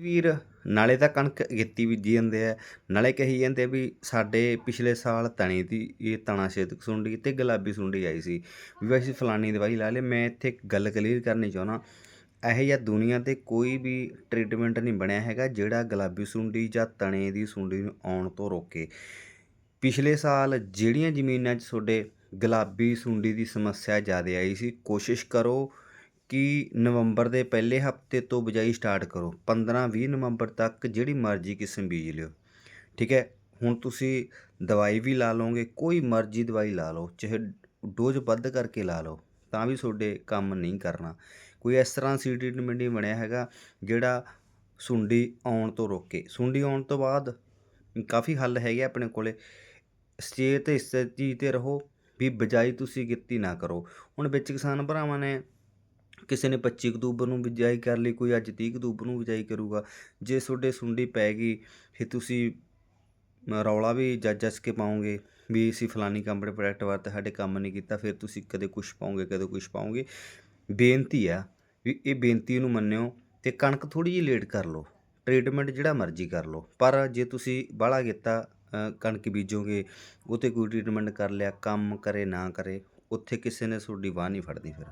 ਵੀਰ, ਨਾਲੇ ਤਾਂ ਕਣਕ ਅਗੇਤੀ ਬੀਜੀ ਜਾਂਦੇ ਆ। ਨਾਲੇ ਕਹੀ ਜਾਂਦੇ ਵੀ ਸਾਡੇ ਪਿਛਲੇ ਸਾਲ ਤਣੇ ਦੀ ਇਹ ਤਣਾ ਛੇਤਕ ਸੁੰਡੀ ਤੇ ਗੁਲਾਬੀ ਸੁੰਡੀ ਆਈ ਸੀ। ਵੀ ਅਸੀਂ ਫਲਾਨੀ ਦਵਾਈ ਲਾ ਲਈ, ਮੈਂ ਇੱਥੇ ਇੱਕ ਗੱਲ ਕਲੀਅਰ ਕਰਨੀ ਚਾਹੁੰਦਾ। ਇਹੋ ਜਿਹਾ ਦੁਨੀਆ ਤੇ ਕੋਈ ਵੀ ਟ੍ਰੀਟਮੈਂਟ ਨਹੀਂ ਬਣਿਆ ਹੈਗਾ ਜਿਹੜਾ ਗੁਲਾਬੀ ਸੁੰਡੀ ਜਾਂ ਤਣੇ ਦੀ ਸੁੰਡੀ ਨੂੰ ਆਉਣ ਤੋਂ ਰੋਕੇ। ਪਿਛਲੇ ਸਾਲ ਜਿਹੜੀਆਂ ਜ਼ਮੀਨਾਂ 'ਚ ਤੁਹਾਡੇ ਗੁਲਾਬੀ ਸੁੰਡੀ ਦੀ ਸਮੱਸਿਆ ਜ਼ਿਆਦਾ ਆਈ ਸੀ, ਕੋਸ਼ਿਸ਼ ਕਰੋ ਕਿ ਨਵੰਬਰ ਦੇ ਪਹਿਲੇ ਹਫ਼ਤੇ ਤੋਂ ਬਿਜਾਈ ਸਟਾਰਟ ਕਰੋ। 15-20 ਨਵੰਬਰ ਤੱਕ ਜਿਹੜੀ ਮਰਜ਼ੀ ਕਿਸਮ ਬੀਜ ਲਿਓ। ਠੀਕ ਹੈ? ਹੁਣ ਤੁਸੀਂ ਦਵਾਈ ਵੀ ਲਾ ਲਓਗੇ, ਕੋਈ ਮਰਜ਼ੀ ਦਵਾਈ ਲਾ ਲਓ, ਚਾਹੇ ਡੋਜ਼ ਵੱਧ ਕਰਕੇ ਲਾ ਲਓ, ਤਾਂ ਵੀ ਤੁਹਾਡੇ ਕੰਮ ਨਹੀਂ ਕਰਨਾ। ਕੋਈ ਇਸ ਤਰ੍ਹਾਂ ਸੀ ਟ੍ਰੀਟਮੈਂਟ ਨਹੀਂ ਬਣਿਆ ਹੈਗਾ, ਜਿਹੜਾ ਸੁੰਡੀ ਆਉਣ ਤੋਂ ਰੋਕੇ। ਸੁੰਡੀ ਆਉਣ ਤੋਂ ਬਾਅਦ ਕਾਫੀ ਹੱਲ ਹੈਗੇ ਆਪਣੇ ਕੋਲੇ। ਸਟੇਜ ਤੇ ਇਸ ਚੀਜ਼ ਤੇ ਰਹੋ ਵੀ ਬਜਾਈ ਤੁਸੀਂ ਕੀਤੀ ਨਾ ਕਰੋ। ਹੁਣ ਵਿੱਚ ਕਿਸਾਨ ਭਰਾਵਾਂ ਨੇ ਕਿਸੇ ਨੇ 25 ਅਕਤੂਬਰ ਨੂੰ ਬਿਜਾਈ ਕਰ ਲਈ, ਕੋਈ ਅੱਜ 30 ਅਕਤੂਬਰ ਨੂੰ ਬਿਜਾਈ ਕਰੂਗਾ। ਜੇ ਤੁਹਾਡੇ ਸੁੰਡੀ ਪੈ ਗਈ, ਫਿਰ ਤੁਸੀਂ ਰੌਲਾ ਵੀ ਜੱਜ ਜੱਜ ਕੇ ਪਾਉਂਗੇ ਵੀ ਅਸੀਂ ਫਲਾਨੀ ਕੰਪਨੀ ਪ੍ਰੋਡਕਟ ਵਰਤੇ ਸਾਡੇ ਕੰਮ ਨਹੀਂ ਕੀਤਾ, ਫਿਰ ਤੁਸੀਂ ਕਦੇ ਕੁਝ ਪਾਉਂਗੇ ਕਦੇ ਕੁਝ ਪਾਉਂਗੇ ਬੇਨਤੀ ਆ ਵੀ ਇਹ ਬੇਨਤੀ ਨੂੰ ਮੰਨਿਓ ਤੇ ਕਣਕ ਥੋੜੀ ਜਿਹੀ ਲੇਟ ਕਰ ਲਓ ਟ੍ਰੀਟਮੈਂਟ ਜਿਹੜਾ ਮਰਜ਼ੀ ਕਰ ਲਓ, ਪਰ ਜੇ ਤੁਸੀਂ ਬਾਹਲਾ ਕੀਤਾ ਕਣਕ ਬੀਜੋਗੇ ਉਹ 'ਤੇ ਕੋਈ ਟ੍ਰੀਟਮੈਂਟ ਕਰ ਲਿਆ, ਕੰਮ ਕਰੇ, ਨਾ ਕਰੇ, ਉੱਥੇ ਕਿਸੇ ਨੇ ਤੁਹਾਡੀ ਬਾਂਹ ਨਹੀਂ ਫੜਦੀ ਫਿਰ।